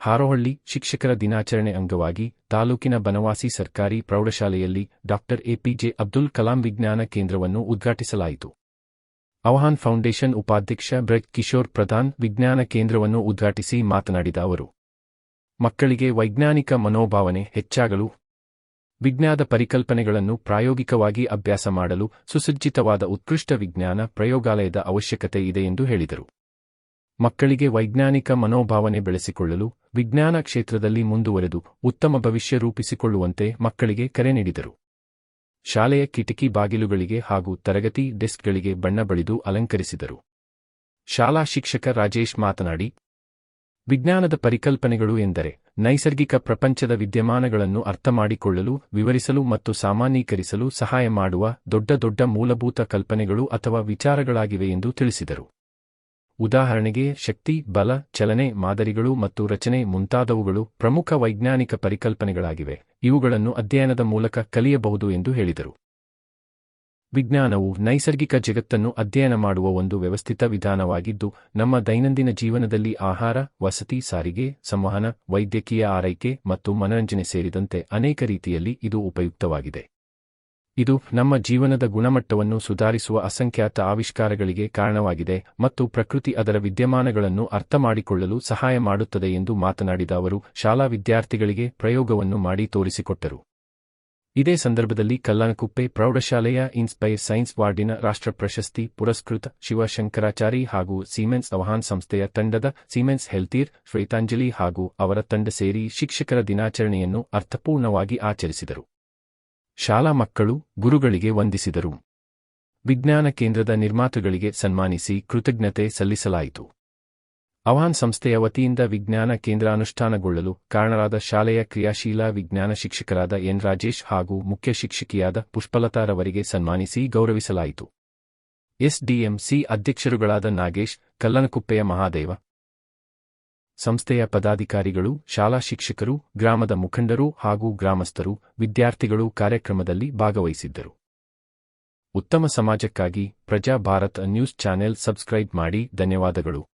ಹಾರೋಹಳ್ಳಿ ಶಿಕ್ಷಕರ ದಿನಾಚರಣೆ ಅಂಗವಾಗಿ ತಾಲೂಕಿನ ಬನವಾಸಿ ಸರ್ಕಾರಿ ಪ್ರೌಢಶಾಲೆಯಲ್ಲಿ ಡಾ. ಎಪಿಜೆ ಅಬ್ದುಲ್ ಕಲಾಂ ವಿಜ್ಞಾನ ಕೇಂದ್ರವನ್ನು ಉದ್ಘಾಟಿಸಲಾಯಿತು. ಅವಹಾನ್ ಫೌಂಡೇಶನ್ ಉಪಾಧ್ಯಕ್ಷ ಬ್ರೆಟ್ ಕಿಶೋರ್ ಪ್ರಧಾನ್ ವಿಜ್ಞಾನ ಕೇಂದ್ರವನ್ನು ಉದ್ಘಾಟಿಸಿ ಮಾತನಾಡಿದ ಅವರು, ಮಕ್ಕಳಿಗೆ ವೈಜ್ಞಾನಿಕ ಮನೋಭಾವನೆ ಹೆಚ್ಚಾಗಲು ವಿಜ್ಞಾನದ ಪರಿಕಲ್ಪನೆಗಳನ್ನು ಪ್ರಾಯೋಗಿಕವಾಗಿ ಅಭ್ಯಾಸ ಮಾಡಲು ಸುಸಜ್ಜಿತವಾದ ಉತ್ಕೃಷ್ಟ ವಿಜ್ಞಾನ ಪ್ರಯೋಗಾಲಯದ ಅವಶ್ಯಕತೆ ಇದೆ ಎಂದು ಹೇಳಿದರು. ಮಕ್ಕಳಿಗೆ ವೈಜ್ಞಾನಿಕ ಮನೋಭಾವನೆ ಬೆಳೆಸಿಕೊಳ್ಳಲು ವಿಜ್ಞಾನ ಕ್ಷೇತ್ರದಲ್ಲಿ ಮುಂದುವರೆದು ಉತ್ತಮ ಭವಿಷ್ಯ ರೂಪಿಸಿಕೊಳ್ಳುವಂತೆ ಮಕ್ಕಳಿಗೆ ಕರೆ ನೀಡಿದರು. ಶಾಲೆಯ ಕಿಟಕಿ ಬಾಗಿಲುಗಳಿಗೆ ಹಾಗೂ ತರಗತಿ ಡೆಸ್ಕ್ಗಳಿಗೆ ಬಣ್ಣ ಬಳಿದು ಅಲಂಕರಿಸಿದರು. ಶಾಲಾ ಶಿಕ್ಷಕ ರಾಜೇಶ್ ಮಾತನಾಡಿ, ವಿಜ್ಞಾನದ ಪರಿಕಲ್ಪನೆಗಳು ಎಂದರೆ ನೈಸರ್ಗಿಕ ಪ್ರಪಂಚದ ವಿದ್ಯಮಾನಗಳನ್ನು ಅರ್ಥಮಾಡಿಕೊಳ್ಳಲು ವಿವರಿಸಲು ಮತ್ತು ಸಾಮಾನ್ಯೀಕರಿಸಲು ಸಹಾಯ ಮಾಡುವ ದೊಡ್ಡ ದೊಡ್ಡ ಮೂಲಭೂತ ಕಲ್ಪನೆಗಳು ಅಥವಾ ವಿಚಾರಗಳಾಗಿವೆ ಎಂದು ತಿಳಿಸಿದರು. ಉದಾಹರಣೆಗೆ ಶಕ್ತಿ, ಬಲ, ಚಲನೆ, ಮಾದರಿಗಳು ಮತ್ತು ರಚನೆ ಮುಂತಾದವುಗಳು ಪ್ರಮುಖ ವೈಜ್ಞಾನಿಕ ಪರಿಕಲ್ಪನೆಗಳಾಗಿವೆ. ಇವುಗಳನ್ನು ಅಧ್ಯಯನದ ಮೂಲಕ ಕಲಿಯಬಹುದು ಎಂದು ಹೇಳಿದರು. ವಿಜ್ಞಾನವು ನೈಸರ್ಗಿಕ ಜಗತ್ತನ್ನು ಅಧ್ಯಯನ ಮಾಡುವ ಒಂದು ವ್ಯವಸ್ಥಿತ ವಿಧಾನವಾಗಿದ್ದು, ನಮ್ಮ ದೈನಂದಿನ ಜೀವನದಲ್ಲಿ ಆಹಾರ, ವಸತಿ, ಸಾರಿಗೆ, ಸಂವಹನ, ವೈದ್ಯಕೀಯ ಆರೈಕೆ ಮತ್ತು ಮನರಂಜನೆ ಸೇರಿದಂತೆ ಅನೇಕ ರೀತಿಯಲ್ಲಿ ಇದು ಉಪಯುಕ್ತವಾಗಿದೆ. ಇದು ನಮ್ಮ ಜೀವನದ ಗುಣಮಟ್ಟವನ್ನು ಸುಧಾರಿಸುವ ಅಸಂಖ್ಯಾತ ಆವಿಷ್ಕಾರಗಳಿಗೆ ಕಾರಣವಾಗಿದೆ ಮತ್ತು ಪ್ರಕೃತಿ ಅದರ ವಿದ್ಯಮಾನಗಳನ್ನು ಅರ್ಥಮಾಡಿಕೊಳ್ಳಲು ಸಹಾಯ ಮಾಡುತ್ತದೆ ಎಂದು ಮಾತನಾಡಿದ ಅವರು, ಶಾಲಾ ವಿದ್ಯಾರ್ಥಿಗಳಿಗೆ ಪ್ರಯೋಗವನ್ನು ಮಾಡಿ ತೋರಿಸಿಕೊಟ್ಟರು. ಇದೇ ಸಂದರ್ಭದಲ್ಲಿ ಕಲ್ಲನಕುಪ್ಪೆ ಪ್ರೌಢಶಾಲೆಯ ಇನ್ಸ್ಪೈರ್ ಸೈನ್ಸ್ ವಾರ್ಡಿನ ರಾಷ್ಟ್ರ ಪ್ರಶಸ್ತಿ ಪುರಸ್ಕೃತ ಶಿವಶಂಕರಾಚಾರಿ ಹಾಗೂ ಸೀಮೆನ್ಸ್ ಅವಹಾನ್ ಸಂಸ್ಥೆಯ ತಂಡದ ಸೀಮೆನ್ಸ್ ಹೆಲ್ತೀರ್ ಶ್ವೇತಾಂಜಲಿ ಹಾಗೂ ಅವರ ತಂಡ ಸೇರಿ ಶಿಕ್ಷಕರ ದಿನಾಚರಣೆಯನ್ನು ಅರ್ಥಪೂರ್ಣವಾಗಿ ಆಚರಿಸಿದರು. ಶಾಲಾ ಮಕ್ಕಳು ಗುರುಗಳಿಗೆ ವಂದಿಸಿದರು. ವಿಜ್ಞಾನ ಕೇಂದ್ರದ ನಿರ್ಮಾತೃಗಳಿಗೆ ಸನ್ಮಾನಿಸಿ ಕೃತಜ್ಞತೆ ಸಲ್ಲಿಸಲಾಯಿತು. ಅವಾನ್ ಸಂಸ್ಥೆಯ ವತಿಯಿಂದ ವಿಜ್ಞಾನ ಕೇಂದ್ರ ಅನುಷ್ಠಾನಗೊಳ್ಳಲು ಕಾರಣರಾದ ಶಾಲೆಯ ಕ್ರಿಯಾಶೀಲ ವಿಜ್ಞಾನ ಶಿಕ್ಷಕರಾದ ಎನ್ ರಾಜೇಶ್ ಹಾಗೂ ಮುಖ್ಯ ಶಿಕ್ಷಕಿಯಾದ ಪುಷ್ಪಲತಾರವರಿಗೆ ಸನ್ಮಾನಿಸಿ ಗೌರವಿಸಲಾಯಿತು. ಎಸ್ಡಿಎಂಸಿ ಅಧ್ಯಕ್ಷರುಗಳಾದ ನಾಗೇಶ್, ಕಲ್ಲನಕುಪ್ಪೆಯ ಮಹಾದೇವ ಸಂಸ್ಥೆಯ ಪದಾಧಿಕಾರಿಗಳು, ಶಾಲಾ ಶಿಕ್ಷಕರು, ಗ್ರಾಮದ ಮುಖಂಡರು ಹಾಗೂ ಗ್ರಾಮಸ್ಥರು, ವಿದ್ಯಾರ್ಥಿಗಳು ಕಾರ್ಯಕ್ರಮದಲ್ಲಿ ಭಾಗವಹಿಸಿದ್ದರು. ಉತ್ತಮ ಸಮಾಜಕ್ಕಾಗಿ ಪ್ರಜಾ ಭಾರತ್ ನ್ಯೂಸ್ ಚಾನೆಲ್ ಸಬ್ಸ್ಕ್ರೈಬ್ ಮಾಡಿ, ಧನ್ಯವಾದಗಳು.